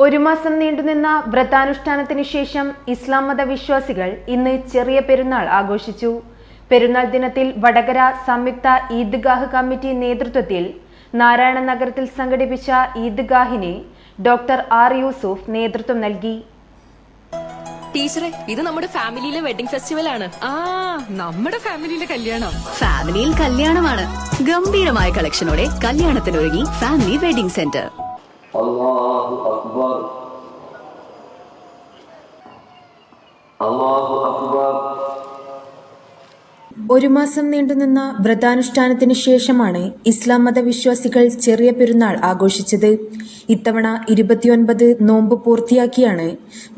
ഒരു മാസം നീണ്ടുനിന്ന വ്രതാനുഷ്ഠാനത്തിന് ശേഷം ഇസ്ലാം മത വിശ്വാസികൾ ഇന്ന് ചെറിയ പെരുന്നാൾ ആഘോഷിച്ചു. പെരുന്നാൾ ദിനത്തിൽ വടകര സംയുക്ത ഈദ്ഗാഹ് കമ്മിറ്റി നേതൃത്വത്തിൽ നാരായണ നഗരത്തിൽ സംഘടിപ്പിച്ച ഈദ്ഗാഹിനെ ഡോക്ടർ ആർ യൂസുഫ് നേതൃത്വം നൽകി. ടീച്ചറെ ഇത് നമ്മുടെ ഫാമിലിയിലെ വെഡിങ് ഫെസ്റ്റിവൽ ആണ്. ആ നമ്മുടെ ഫാമിലിയിലെ കല്യാണം. ഫാമിലിയിൽ കല്യാണമാണ്. ഗംഭീരമായ കളക്ഷനോടെ കല്യാണത്തിനൊരുങ്ങി ഫാമിലി വെഡിംഗ് സെന്റർ. الله أكبر. الله أكبر. ഒരു മാസം നീണ്ടുനിന്ന വ്രതാനുഷ്ഠാനത്തിന് ശേഷമാണ് ഇസ്ലാം മത വിശ്വാസികൾ ചെറിയ പെരുന്നാൾ ആഘോഷിച്ചത്. ഇത്തവണ ഇരുപത്തിയൊൻപത് നോമ്പ് പൂർത്തിയാക്കിയാണ്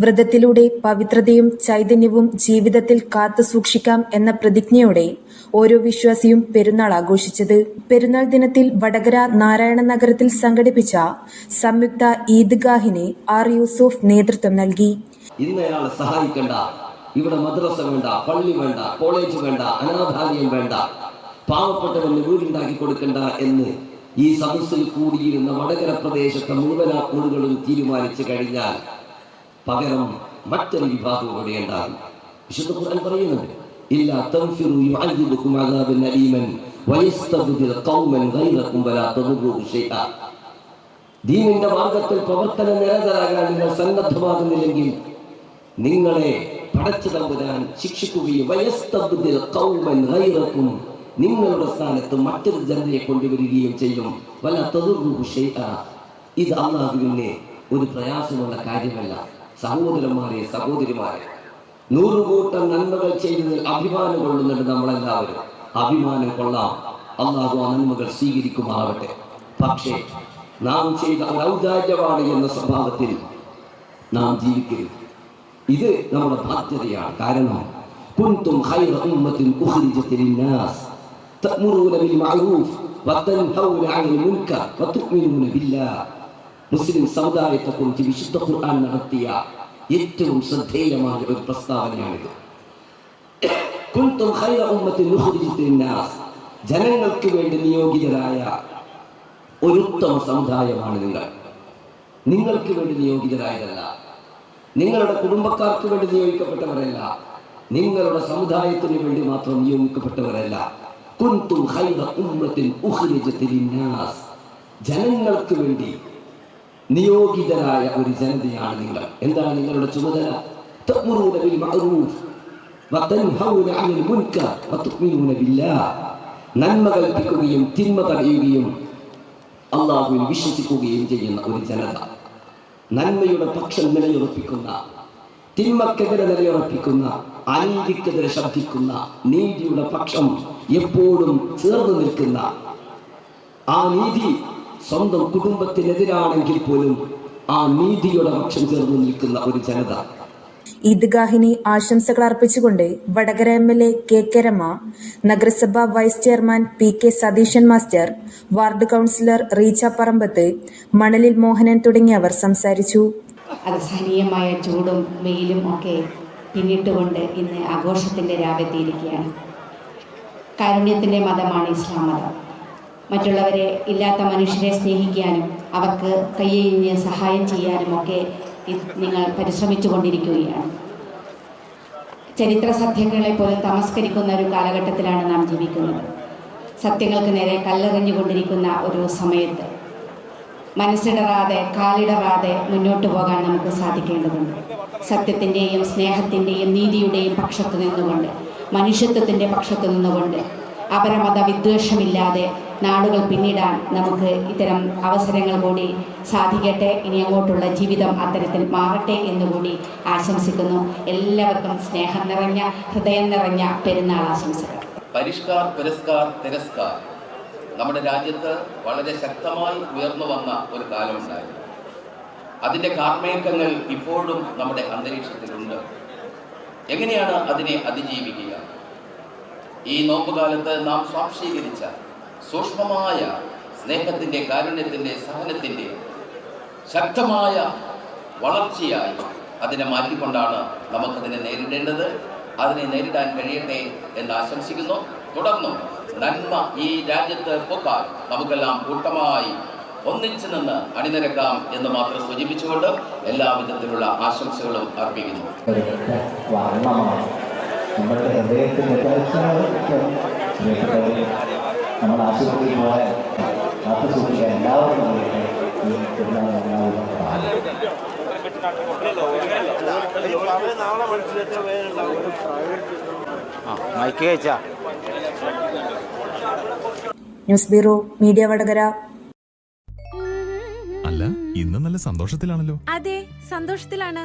വ്രതത്തിലൂടെ പവിത്രതയും ചൈതന്യവും ജീവിതത്തിൽ കാത്തു സൂക്ഷിക്കാം എന്ന പ്രതിജ്ഞയോടെ ഓരോ വിശ്വാസിയും പെരുന്നാൾ ആഘോഷിച്ചത്. പെരുന്നാൾ ദിനത്തിൽ വടകര നാരായണ നഗരത്തിൽ സംഘടിപ്പിച്ച സംയുക്ത ഈദ്ഗാഹിന് ആർ യൂസുഫ് നേതൃത്വം നൽകി. സഹായിക്കണ്ട ഇവിടെ മദ്രസ വേണ്ട പള്ളി വേണ്ട കോളേജ് വേണ്ട അനാഥാലയം വേണ്ട. പാവപ്പെട്ടവന് വീടുണ്ടാക്കി കൊടുക്കണ്ട എന്ന് ഈ സദസ്സിൽ കൂടിയിരുന്ന വടകര പ്രദേശത്തെ മുഴുവൻ ആളുകളും തീരുമാനിച്ചു കഴിഞ്ഞാൽ പകരം മറ്റൊരു വിഭാഗം കൂടെ ഉണ്ടാകും. വിശുദ്ധ ഖുർആൻ പറയുന്നുണ്ട് ഇല്ല തൻഫിറു യുഅദ്ദിബുക്കും അദാബൻ അലീമൻ ഖൗമൻ ഗൈറക്കും വലാ തദുറൂഹു ഷൈഅ ദീനിന്റെ മാർഗത്തിൽ പ്രവർത്തന നിരതരാകാൻ നിങ്ങൾ സന്നദ്ധമാകുന്നില്ലെങ്കിൽ നിങ്ങളെ പടച്ചു തമ്പുരാൻ ശിക്ഷിക്കുകയും നിങ്ങളുടെ സ്ഥാനത്ത് മറ്റൊരു ജനതയെ കൊണ്ടുവരികയും ചെയ്യും. വല്ല തദുറൂഹു ഷൈഅ ഇത് അള്ളാഹുവിന് ഒരു പ്രയാസമുള്ള കാര്യമല്ല. സഹോദരന്മാരെ സഹോദരിമാരെ നൂറുകൂട്ടം നന്മകൾ ചെയ്തതിൽ അഭിമാനം കൊള്ളുന്നുണ്ട് നമ്മളെല്ലാവരും. അഭിമാനം കൊള്ളാം. അള്ളാഹു ആ നന്മകൾ സ്വീകരിക്കുമാവട്ടെ പക്ഷേ നാം ചെയ്ത ഔദാര്യമാണ് എന്ന സ്വഭാവത്തിൽ നാം ജീവിക്കരുത്. ഇത് നമ്മുടെ ബാധ്യതയാണ്. കാരണം കുന്തും ഖൈറ ഉമ്മത്തിൻ ഉഖ്രിജത് നാസ് തഅ്മുറൂന ബിൽ മഅറൂഫ്. വതൻഹൗന അനിൽ മുൻകർ. വതുഅ്മിനൂന ബില്ലാഹ് മുസ്ലിം സമുദായത്തെക്കുറിച്ച് വിശുദ്ധ ഖുർആൻ നടത്തിയ ഏറ്റവും ശ്രദ്ധേയമായ ഒരു പ്രസ്താവനയാണിത്. കുന്തും ഖൈറ ഉമ്മത്തിൻ ഉഖ്രിജത് നാസ് ജനങ്ങൾക്ക് വേണ്ടി നിയോഗിതരായ ഒരു ഉത്തമ സമുദായമാണ് നിങ്ങൾ. നിങ്ങൾക്ക് വേണ്ടി നിയോഗിതരായതല്ല. നിങ്ങളുടെ കുടുംബക്കാർക്ക് വേണ്ടി നിയോഗിക്കപ്പെട്ടവരല്ല. നിങ്ങളുടെ സമുദായത്തിന് വേണ്ടി മാത്രം നിയോഗിക്കപ്പെട്ടവരല്ല. ജനങ്ങൾക്ക് വേണ്ടി നിയോഗിതരായ ഒരു ജനതയാണ് നിങ്ങൾ. എന്താണ് നിങ്ങളുടെ ചുമതല? നന്മ കൽപ്പിക്കുകയും തിന്മ തടയുകയും അള്ളാഹുവിൽ വിശ്വസിക്കുകയും ചെയ്യുന്ന ഒരു ജനത. നന്മയുടെ പക്ഷം നിലയുറപ്പിക്കുന്ന തിന്മക്കെതിരെ നിലയുറപ്പിക്കുന്ന അനീതിക്കെതിരെ ശബ്ദിക്കുന്ന നീതിയുടെ പക്ഷം എപ്പോഴും ചേർന്ന് നിൽക്കുന്ന ആ നീതി സ്വന്തം കുടുംബത്തിനെതിരാണെങ്കിൽ പോലും ആ നീതിയുടെ പക്ഷം ചേർന്ന് നിൽക്കുന്ന ഒരു ജനത. ഈദ്ഗാഹിന് ആശംസകൾ അർപ്പിച്ചുകൊണ്ട് Vadakara M L A K K Rema നഗരസഭാ vice chairman P K Satheesan master ward councillor Reecha Parambath മണലിൽ മോഹനൻ തുടങ്ങിയവർ സംസാരിച്ചു. അസഹനീയമായ ചൂടും വെയിലും ഒക്കെ പിന്നിട്ടുകൊണ്ട് ഇന്ന് ആഘോഷത്തിന്റെ രാവെത്തിയിരിക്കുകയാണ്. കാരുണ്യത്തിന്റെ മതമാണ് ഇസ്ലാം മതം. മറ്റുള്ളവരെ ഇല്ലാത്ത മനുഷ്യരെ സ്നേഹിക്കാനും അവർക്ക് കയ്യഴിഞ്ഞ് സഹായം ചെയ്യാനും ഒക്കെ നിങ്ങൾ പരിശ്രമിച്ചു കൊണ്ടിരിക്കുകയാണ് ചരിത്ര സത്യങ്ങളെ പോലും തമസ്കരിക്കുന്ന ഒരു കാലഘട്ടത്തിലാണ് നാം ജീവിക്കുന്നത്. സത്യങ്ങൾക്ക് നേരെ കല്ലെറിഞ്ഞുകൊണ്ടിരിക്കുന്ന ഒരു സമയത്ത് മനസ്സിടറാതെ കാലിടറാതെ മുന്നോട്ട് പോകാൻ നമുക്ക് സാധിക്കേണ്ടതുണ്ട്. സത്യത്തിന്റെയും സ്നേഹത്തിന്റെയും നീതിയുടെയും പക്ഷത്ത് നിന്നുകൊണ്ട് മനുഷ്യത്വത്തിന്റെ പക്ഷത്ത് നിന്നുകൊണ്ട് അപരമത വിദ്വേഷമില്ലാതെ നാടുകൾ പിന്നിടാൻ നമുക്ക് ഇത്തരം അവസരങ്ങൾ കൂടി സാധിക്കട്ടെ. ഇനി അങ്ങോട്ടുള്ള ജീവിതം അത്തരത്തിൽ മാറട്ടെ എന്നുകൂടി ആശംസിക്കുന്നു. എല്ലാവർക്കും സ്നേഹം നിറഞ്ഞ ഹൃദയം നിറഞ്ഞ പെരുന്നാൾ ആശംസകൾ. പരിഷ്കാർ പുരസ്കാർ തിരസ്കാർ. നമ്മുടെ രാജ്യത്ത് വളരെ ശക്തമായി ഉയർന്നു വന്ന ഒരു കാലമുണ്ടായിരുന്നു അതിന്റെ കാർമേഘങ്ങൾ ഇപ്പോഴും നമ്മുടെ അന്തരീക്ഷത്തിലുണ്ട്. എങ്ങനെയാണ് അതിനെ അതിജീവിക്കുക? ഈ നോമ്പുകാലത്ത് നാം സ്വാംശീകരിച്ച സൂക്ഷ്മമായ സ്നേഹത്തിന്റെ കാരുണ്യത്തിന്റെ സഹനത്തിന്റെ ശക്തമായ വളർച്ചയായി അതിനെ മാറ്റിക്കൊണ്ടാണ് നമുക്കതിനെ നേരിടേണ്ടത്. അതിനെ നേരിടാൻ കഴിയട്ടെ എന്ന് ആശംസിക്കുന്നു. തുടർന്നും നന്മ ഈ രാജ്യത്ത് പൊക്കാൻ നമുക്കെല്ലാം കൂട്ടമായി ഒന്നിച്ചു നിന്ന് അണിനിരക്കാം എന്ന് മാത്രം സൂചിപ്പിച്ചുകൊണ്ട് എല്ലാവിധത്തിലുള്ള ആശംസകളും അർപ്പിക്കുന്നു. നമ്മളുടെ ഹൃദയത്തിൽ പ്രിയപ്പെട്ടവരെ നമ്മൾ ആശുപത്രിയിൽ പോയാൽ കാത്തു സൂക്ഷിക്കാൻ എല്ലാവരും ഈ പെരുന്നാൾ ന്യൂസ് ബ്യൂറോ മീഡിയ വടകര. അല്ല ഇന്ന് നല്ല സന്തോഷത്തിലാണല്ലോ. അതെ സന്തോഷത്തിലാണ്.